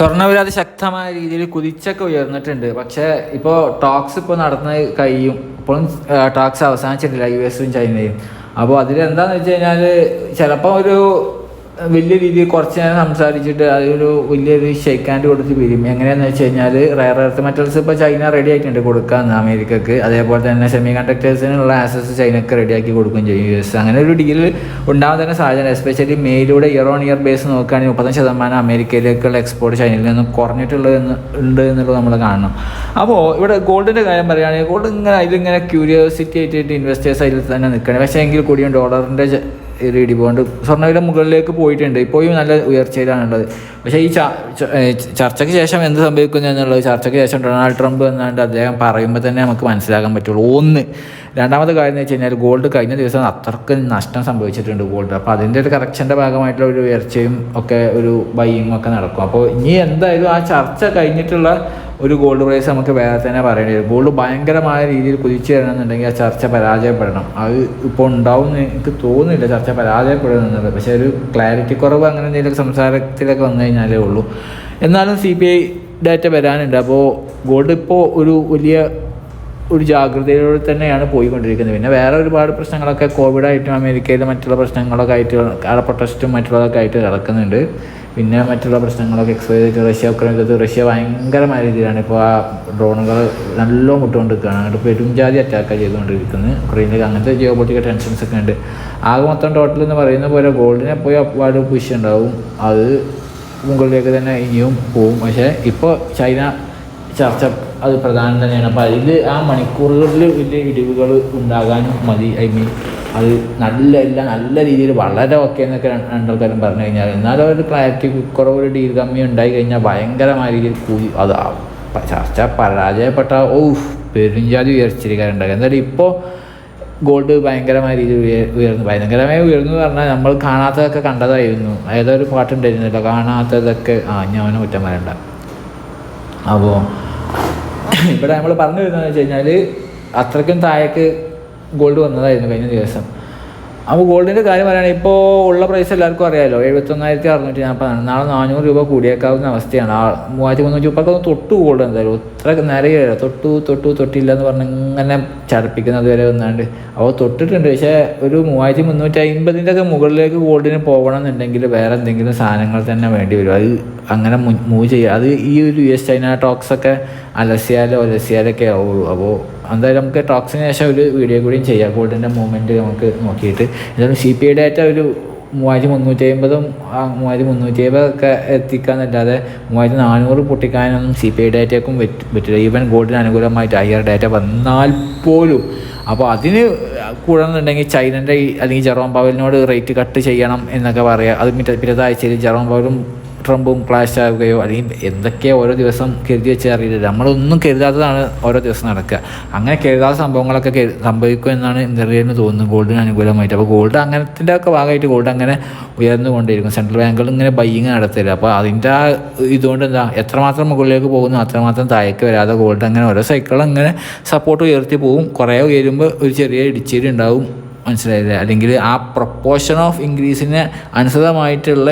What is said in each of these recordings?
സ്വർണവില ശക്തമായ രീതിയിൽ കുതിച്ചൊക്കെ ഉയർന്നിട്ടുണ്ട്. പക്ഷേ ഇപ്പോൾ ടോക്സ് ഇപ്പോൾ നടന്ന് കഴിയും. ഇപ്പോഴും ടോക്സ് അവസാനിച്ചിട്ടില്ല യു എസും ചൈനയും. അപ്പോൾ അതിലെന്താണെന്ന് വെച്ച് കഴിഞ്ഞാൽ ചിലപ്പോൾ ഒരു വലിയ രീതിയിൽ കുറച്ച് നേരം സംസാരിച്ചിട്ട് അതൊരു വലിയൊരു ഷെയ്ക്ക് ഹാൻഡ് കൊടുത്ത് പിരിയും. എങ്ങനെയാണെന്ന് വെച്ച് കഴിഞ്ഞാൽ റയർ എർത്ത് മെറ്റൽസ് ഇപ്പോൾ ചൈന റെഡി ആയിട്ടുണ്ട് കൊടുക്കാമെന്ന് അമേരിക്കക്ക്. അതേപോലെ തന്നെ സെമി കണ്ടക്ടേഴ്സിനുള്ള ആസസ് ചൈനക്ക് റെഡിയാക്കി കൊടുക്കുകയും ചെയ്യും. യു എസ് അങ്ങനെ ഒരു ഡീൽ ഉണ്ടാവാൻ തന്നെ സാധ്യത എസ്പെഷ്യലി മെയിലൂടെ ഇയർ ഓൺ ഇയർ ബേസ് നോക്കുകയാണെങ്കിൽ മുപ്പത്തഞ്ച് ശതമാനം അമേരിക്കയിലേക്കുള്ള എക്സ്പോർട്ട് ചൈനയിൽ നിന്ന് കുറഞ്ഞിട്ടുള്ളത് ഉണ്ട് എന്നുള്ളത് നമ്മൾ കാണണം. അപ്പോൾ ഇവിടെ ഗോൾഡിന്റെ കാര്യം പറയുകയാണെങ്കിൽ ഗോൾഡ് ഇങ്ങനെ അതിലിങ്ങനെ ക്യൂരിയോസിറ്റി ആയിട്ട് ഇൻവെസ്റ്റേഴ്സ് അതിൽ തന്നെ നിൽക്കണം പക്ഷേ എങ്കിൽ കൂടിയും ഡോളറിന്റെ ഒരു ഇടിവുകൊണ്ട് സ്വർണവില മുകളിലേക്ക് പോയിട്ടുണ്ട്. ഇപ്പോഴും നല്ല ഉയർച്ചയിലാണ് ഉള്ളത്. പക്ഷേ ഈ ചർച്ചയ്ക്ക് ശേഷം എന്ത് സംഭവിക്കുന്നു എന്നുള്ളത് ചർച്ചയ്ക്ക് ശേഷം ഡൊണാൾഡ് ട്രംപ് എന്നാണ്ട് അദ്ദേഹം പറയുമ്പോൾ തന്നെ നമുക്ക് മനസ്സിലാക്കാൻ പറ്റുള്ളൂ. ഒന്ന് രണ്ടാമത്തെ കാര്യം എന്ന് വെച്ച് കഴിഞ്ഞാൽ ഗോൾഡ് കഴിഞ്ഞ ദിവസം അത്രയ്ക്ക് നഷ്ടം സംഭവിച്ചിട്ടുണ്ട് ഗോൾഡ്. അപ്പോൾ അതിന്റെ ഒരു കറക്ഷന്റെ ഭാഗമായിട്ടുള്ള ഒരു ഉയർച്ചയും ഒക്കെ ഒരു ബൈയിങ്ങും ഒക്കെ നടക്കും. അപ്പോൾ ഇനി എന്തായാലും ആ ചർച്ച കഴിഞ്ഞിട്ടുള്ള ഒരു ഗോൾഡ് പ്രൈസ് നമുക്ക് വേറെ തന്നെ പറയേണ്ടി വരും. ഗോൾഡ് ഭയങ്കരമായ രീതിയിൽ കുതിച്ചു തരണമെന്നുണ്ടെങ്കിൽ ആ ചർച്ച പരാജയപ്പെടണം. അത് ഇപ്പോൾ ഉണ്ടാവും എനിക്ക് തോന്നുന്നില്ല ചർച്ച പരാജയപ്പെടുന്നുള്ളത് പക്ഷേ ഒരു ക്ലാരിറ്റി കുറവ് അങ്ങനെ എന്തെങ്കിലും സംസാരത്തിലൊക്കെ വന്നു കഴിഞ്ഞാലേ ഉള്ളൂ. എന്നാലും സി പി ഐ ഡാറ്റ വരാനുണ്ട്. അപ്പോൾ ഗോൾഡ് ഇപ്പോൾ ഒരു വലിയ ഒരു ജാഗ്രതയിലൂടെ തന്നെയാണ് പോയിക്കൊണ്ടിരിക്കുന്നത്. പിന്നെ വേറെ ഒരുപാട് പ്രശ്നങ്ങളൊക്കെ കോവിഡായിട്ടും അമേരിക്കയിലെ മറ്റുള്ള പ്രശ്നങ്ങളൊക്കെ ആയിട്ട് അവിടെ പ്രൊട്ടസ്റ്റും മറ്റുള്ളതൊക്കെ ആയിട്ട് നടക്കുന്നുണ്ട്. പിന്നെ മറ്റുള്ള പ്രശ്നങ്ങളൊക്കെ ചെയ്തിട്ട് റഷ്യ ഉക്രൈൻ യുദ്ധത്തിൽ റഷ്യ ഭയങ്കരമായ രീതിയിലാണ് ഇപ്പോൾ ആ ഡ്രോണുകൾ നല്ല മുട്ടുകൊണ്ടിരിക്കുകയാണ്. അങ്ങോട്ട് പെരുംജാതി അറ്റാക്ക് ചെയ്തുകൊണ്ടിരിക്കുന്നത് ഉക്രൈനിലേക്ക് അങ്ങനത്തെ ജിയോ പൊളിറ്റിക്കൽ ടെൻഷൻസ് ഒക്കെ ഉണ്ട് ആകെ മൊത്തം ടോട്ടൽ എന്ന് പറയുന്ന പോലെ ഗോൾഡിനെ പോയി അപ്പാട് പുഷ് ഉണ്ടാവും അത് മുകളിലേക്ക് തന്നെ ഇനിയും പോവും. പക്ഷേ ഇപ്പോൾ ചൈന ചർച്ച അത് പ്രധാനം തന്നെയാണ്. അപ്പോൾ അതിൽ ആ മണിക്കൂറുകളിൽ വലിയ ഇടിവുകൾ ഉണ്ടാകാനും മതി. ഐ മീൻ അത് നല്ല എല്ലാം നല്ല രീതിയിൽ വളരെ ഓക്കെ എന്നൊക്കെ രണ്ട് രണ്ടാൾക്കാരും പറഞ്ഞു കഴിഞ്ഞാൽ. എന്നാലും ഒരു ക്ലാരിറ്റി കുറവ് ഡീൽ കമ്മി ഉണ്ടായി കഴിഞ്ഞാൽ ഭയങ്കരമായ രീതിയിൽ കൂടി അത് ചർച്ച പരാജയപ്പെട്ട ഓ പെരുംജാതി ഉയർച്ചിരിക്കാറുണ്ടായി എന്തായാലും ഇപ്പോൾ ഗോൾഡ് ഭയങ്കരമായ രീതിയിൽ ഉയർ ഉയർന്നു. ഭയങ്കരമായി ഉയർന്നു പറഞ്ഞാൽ നമ്മൾ കാണാത്തതൊക്കെ കണ്ടതായിരുന്നു. ഏതൊരു പാട്ടുണ്ടായിരുന്നല്ലോ കാണാത്തതൊക്കെ ആ ഞാൻ കുറ്റം വരണ്ട അപ്പോൾ ഇവിടെ നമ്മൾ പറഞ്ഞു വരുന്നതെന്ന് വെച്ച് കഴിഞ്ഞാൽ അത്രയ്ക്കും താഴേക്ക് ഗോൾഡ് വന്നതായിരുന്നു കഴിഞ്ഞ ദിവസം. അപ്പോൾ ഗോൾഡിന്റെ കാര്യം പറയുകയാണെങ്കിൽ ഇപ്പോൾ ഉള്ള പ്രൈസ് എല്ലാവർക്കും അറിയാമല്ലോ എഴുപത്തൊന്നായിരത്തി അറുന്നൂറ്റി നാൽപ്പതാണ് നാളെ നാനൂറ് രൂപ കൂടിയേക്കാവുന്ന അവസ്ഥയാണ്. ആ മൂവായിരത്തി മുന്നൂറ്റി മുപ്പത്തൊന്ന് തൊട്ടു ഗോൾഡ് എന്തായാലും. ഇത്ര നിറയില്ല തൊട്ടു തൊട്ടു തൊട്ടില്ല എന്ന് പറഞ്ഞ് ഇങ്ങനെ ചടപ്പിക്കുന്നത് വരെ വന്നാണ്ട്. അപ്പോൾ തൊട്ടിട്ടുണ്ട്. പക്ഷേ ഒരു മൂവായിരത്തി മുന്നൂറ്റി അമ്പതിന്റെ ഒക്കെ മുകളിലേക്ക് ഗോൾഡിന് പോകണം എന്നുണ്ടെങ്കിൽ വേറെ എന്തെങ്കിലും സാധനങ്ങൾ തന്നെ വേണ്ടി വരും. അത് അങ്ങനെ മൂവ് ചെയ്യുക അത് ഈ ഒരു യു എസ് ചൈന ടോക്സൊക്കെ അലസിയാലോ അലസിയാലൊക്കെ ആവുള്ളൂ. അപ്പോൾ എന്തായാലും നമുക്ക് ടോക്സിന് ശേഷം ഒരു വീഡിയോ കൂടിയും ചെയ്യാം. ഗോൾഡിന്റെ മൂവ്മെന്റ് നമുക്ക് നോക്കിയിട്ട്. എന്തായാലും സി പി ഐ ഡേറ്റ ഒരു മൂവായിരത്തി മുന്നൂറ്റി അമ്പതും മൂവായിരത്തി മുന്നൂറ്റി അമ്പതൊക്കെ എത്തിക്കാന്നല്ലാതെ മൂവായിരത്തി നാനൂറ് പൊട്ടിക്കാനൊന്നും സി പി ഐ ഡേറ്റയ്ക്കും പറ്റില്ല. ഈവൻ ഗോൾഡിന് അനുകൂലമായിട്ട് ഹയർ ഡേറ്റ വന്നാൽ പോലും. അപ്പോൾ അതിന് കൂടണമെന്നുണ്ടെങ്കിൽ ചൈനന്റെ അല്ലെങ്കിൽ ജെറോം പവലിനോട് റേറ്റ് കട്ട് ചെയ്യണം എന്നൊക്കെ പറയാം. അത് പിറ്റേ പിറ്റത്തെ ആഴ്ചയിൽ ജെറോം പവലും ട്രംപും ക്ലാഷ് ആവുകയോ അല്ലെങ്കിൽ എന്തൊക്കെയോ ഓരോ ദിവസം കരുതി വെച്ച് അറിയില്ല. നമ്മളൊന്നും കരുതാത്തതാണ് ഓരോ ദിവസം നടക്കുക. അങ്ങനെ കരുതാത്ത സംഭവങ്ങളൊക്കെ സംഭവിക്കും എന്നാണ് ഇന്ത്യയിൽ തോന്നുന്നത് ഗോൾഡിന് അനുകൂലമായിട്ട്. അപ്പോൾ ഗോൾഡ് അങ്ങനത്തിന്റെ ഒക്കെ ഭാഗമായിട്ട് ഗോൾഡ് അങ്ങനെ ഉയർന്നു ഉയർന്നുകൊണ്ടിരിക്കും സെൻട്രൽ ബാങ്കുകൾ ഇങ്ങനെ ബൈയിങ് നടത്തില്ല. അപ്പോൾ അതിന്റെ ആ ഇതുകൊണ്ട് എന്താ എത്രമാത്രം മുകളിലേക്ക് പോകുന്നു അത്രമാത്രം താഴേക്ക് വരാതെ ഗോൾഡ് അങ്ങനെ ഓരോ സൈക്കിളും അങ്ങനെ സപ്പോർട്ട് ഉയർത്തി പോകും കുറേ ഉയരുമ്പോൾ ഒരു ചെറിയ ഇടിച്ചേരി ഉണ്ടാവും. മനസ്സിലായില്ലേ? അല്ലെങ്കിൽ ആ പ്രൊപ്പോർഷൻ ഓഫ് ഇൻക്രീസിന് അനുസൃതമായിട്ടുള്ള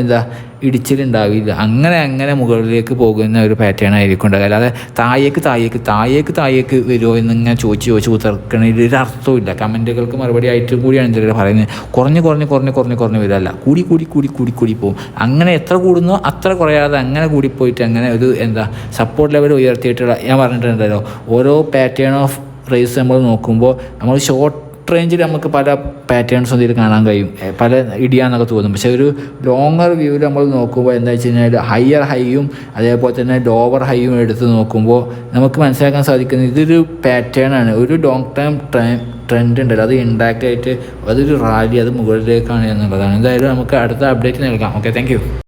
എന്താ ഇടിച്ചിലുണ്ടാവില്ല. അങ്ങനെ അങ്ങനെ മുകളിലേക്ക് പോകുന്ന ഒരു പാറ്റേൺ ആയിരിക്കും ഉണ്ടാകുക അല്ലാതെ താഴേക്ക് താഴേക്ക് താഴേക്ക് താഴേക്ക് വരുമോ എന്നിങ്ങനെ ചോദിച്ച് ചോദിച്ച് കുത്തിറക്കണതിൽ ഒരു അർത്ഥമില്ല. കമന്റുകൾക്ക് മറുപടി ആയിട്ട് കൂടിയാണ് എന്തെങ്കിലും പറയുന്നത്. കുറഞ്ഞ് കുറഞ്ഞ് കുറഞ്ഞ് കുറഞ്ഞ് കുറഞ്ഞ് വരില്ല കൂടി കൂടി കൂടി കൂടി കൂടി പോകും. അങ്ങനെ എത്ര കൂടുന്നോ അത്ര കുറയാതെ അങ്ങനെ കൂടിപ്പോയിട്ട് അങ്ങനെ ഒരു എന്താ സപ്പോർട്ട് ലെവൽ ഉയർത്തിയിട്ടുള്ള ഞാൻ പറഞ്ഞിട്ടുണ്ടല്ലോ ഓരോ പാറ്റേൺ ഓഫ് റേസ് നമ്മൾ നോക്കുമ്പോൾ നമ്മൾ ഷോർട്ട് റേഞ്ചിൽ നമുക്ക് പല പാറ്റേൺസും ഇതിൽ കാണാൻ കഴിയും. പല ഇടിയാന്നൊക്കെ തോന്നും. പക്ഷേ ഒരു ലോങ്ങർ വ്യൂവിൽ നമ്മൾ നോക്കുമ്പോൾ എന്താ വെച്ച് കഴിഞ്ഞാൽ ഹയർ ഹൈയും അതേപോലെ തന്നെ ലോവർ ഹൈയും എടുത്ത് നോക്കുമ്പോൾ നമുക്ക് മനസ്സിലാക്കാൻ സാധിക്കുന്നത് ഇതൊരു പാറ്റേൺ ആണ്. ഒരു ലോങ് ടൈം ട്രെൻഡ് ഉണ്ടല്ലോ. അത് ഇൻഡാക്റ്റ് ആയിട്ട് അതൊരു റാലി അത് മുകളിലേക്കാണ് എന്നുള്ളതാണ്. എന്തായാലും നമുക്ക് അടുത്ത അപ്ഡേറ്റ് നൽകാം ഓക്കെ താങ്ക്